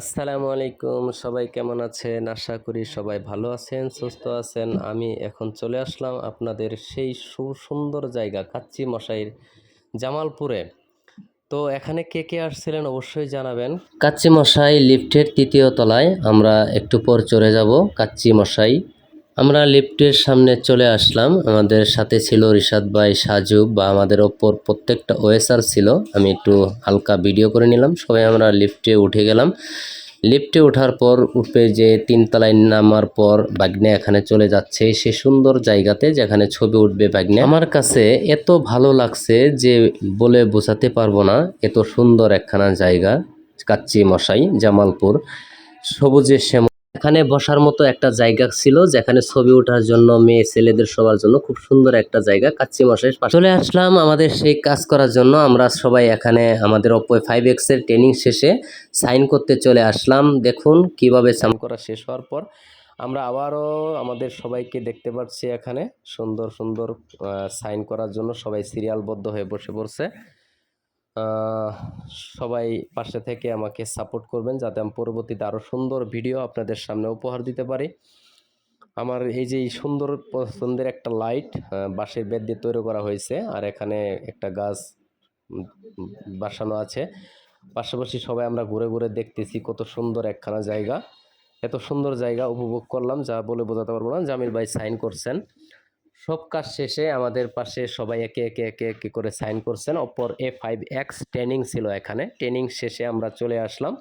আসসালামু আলাইকুম, সবাই কেমন আছেন? আশা করি সবাই ভালো আছেন, সুস্থ আছেন। আমি এখন চলে আসলাম আপনাদের সেই সুন্দর জায়গা, কাচ্চি মশাইয়ের জামালপুরে। তো এখানে কে কে আসছিলেন অবশ্যই জানাবেন। কাচ্চি মশাই লিফটের তৃতীয় তলায়, আমরা একটু পর চলে যাব কাচ্চি মশাই। আমরা লিফটের সামনে চলে আসলাম। আমাদের সাথে ছিল রিশাদ ভাই, সাজু বা আমাদের ওপর প্রত্যেকটা ওয়েসার ছিল। আমি একটু হালকা ভিডিও করে নিলাম। সবাই আমরা লিফটে উঠে গেলাম। লিফটে ওঠার পর উঠবে যে তিনতলায় নামার পর বাগনে এখানে চলে যাচ্ছে সে সুন্দর জায়গাতে যেখানে ছবি উঠবে বাগনে আমার কাছে এত ভালো লাগছে যে বলে বোঝাতে পারব না, এত সুন্দর একখানা জায়গা, কাচ্চি মশাই, জামালপুর, সবুজের শ্যাম এখানে বসার মতো একটা জায়গা ছিল, যেখানে ছবি ওঠার জন্য মেয়ে ছেলেদের সবার জন্য খুব সুন্দর একটা জায়গা, কাচ্চি মশাই চলে আসলাম আমাদের সেই কাজ করার জন্য। আমরা সবাই এখানে আমাদের অপো ফাইভ এক্সের ট্রেনিং শেষে সাইন করতে চলে আসলাম। দেখুন কীভাবে সাইন করা শেষ হওয়ার পর আমরা আবারও আমাদের সবাইকে দেখতে পাচ্ছি এখানে। সুন্দর সুন্দর সাইন করার জন্য সবাই সিরিয়ালবদ্ধ হয়ে বসে পড়ছে। সবাই পাশে থেকে আমাকে সাপোর্ট করবেন যাতে আমি পরবর্তীতে আরও সুন্দর ভিডিও আপনাদের সামনে উপহার দিতে পারি। আমার এই যে সুন্দর পছন্দের একটা লাইট বাঁশের বেদ দিয়ে তৈরি করা হয়েছে আর এখানে একটা গাছ বসানো আছে। পাশাপাশি সবাই আমরা ঘুরে ঘুরে দেখতেছি কত সুন্দর একখানা জায়গা। এত সুন্দর জায়গা উপভোগ করলাম, যা বলে বোঝাতে পারব না। জামিল ভাই সাইন করছেন। সব কাজ শেষে আমাদের পাশে সবাই একে একে একে একে করে সাইন করছেন। অপর এ ফাইভ এক্স ট্রেনিং ছিল এখানে। ট্রেনিং শেষে আমরা চলে আসলাম।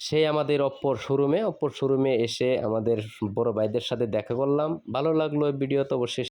সেই আমাদের অপর শোরুমে অপর শোরুমে এসে আমাদের বড় ভাইদের সাথে দেখা করলাম। ভালো লাগল ভিডিও তো অবশ্যই